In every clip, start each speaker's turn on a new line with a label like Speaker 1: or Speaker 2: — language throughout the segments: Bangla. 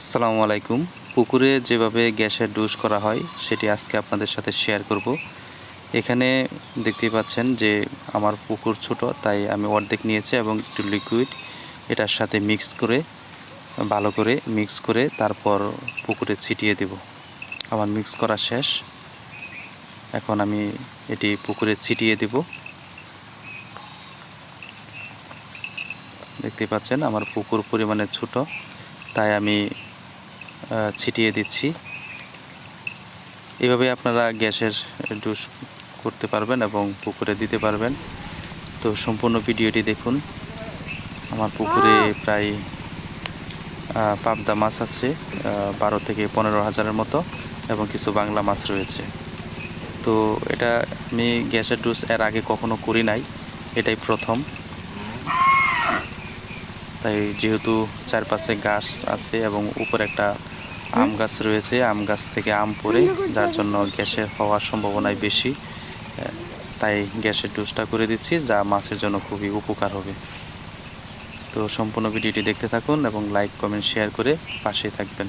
Speaker 1: আসসালামু আলাইকুম। পুকুরে যেভাবে গ্যাসের ডোজ করা হয়, সেটি আজকে আপনাদের সাথে শেয়ার করব। এখানে দেখতেই পাচ্ছেন যে আমার পুকুর ছোট, তাই আমি অর্ধেক নিয়েছি এবং একটু লিকুইড এটার সাথে মিক্স করে, ভালো করে মিক্স করে তারপর পুকুরে ছিটিয়ে দেব। আমার মিক্স করা শেষ। এখন আমি এটি পুকুরে ছিটিয়ে দেব। দেখতে পাচ্ছেন আমার পুকুর পরিমাণে ছোট, তাই আমি ছিটিয়ে দিচ্ছি। এভাবে আপনারা গ্যাসের ডুস করতে পারবেন এবং পুকুরে দিতে পারবেন। তো সম্পূর্ণ ভিডিওটি দেখুন। আমার পুকুরে প্রায় পাবদা মাছ আছে বারো থেকে পনেরো হাজারের মতো এবং কিছু বাংলা মাছ রয়েছে। তো এটা আমি গ্যাসের ডুস এর আগে কখনো করি নাই। এটাই প্রথম। তাই যেহেতু চারপাশে গাছ আছে এবং উপরে একটা আম গাছ রয়েছে, আম গাছ থেকে আম পড়ে, যার জন্য গ্যাসের হওয়ার সম্ভাবনাই বেশি। তাই গ্যাসের ডোজটা করে দিচ্ছি, যা মাছের জন্য খুবই উপকার হবে। তো সম্পূর্ণ ভিডিওটি দেখতে থাকুন এবং লাইক, কমেন্ট, শেয়ার করে পাশেই থাকবেন।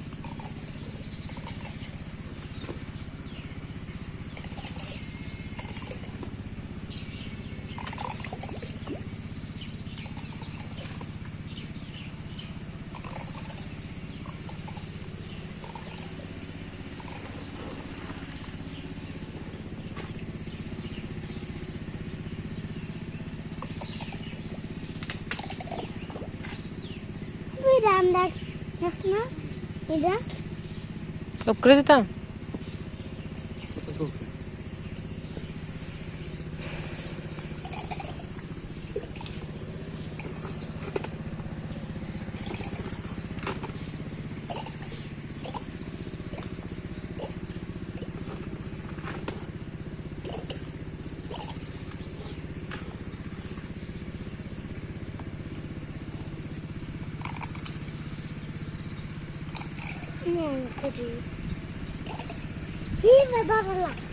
Speaker 2: Bir anda nasıl? Bir
Speaker 3: করে দিতাম
Speaker 2: to do. Here's another one.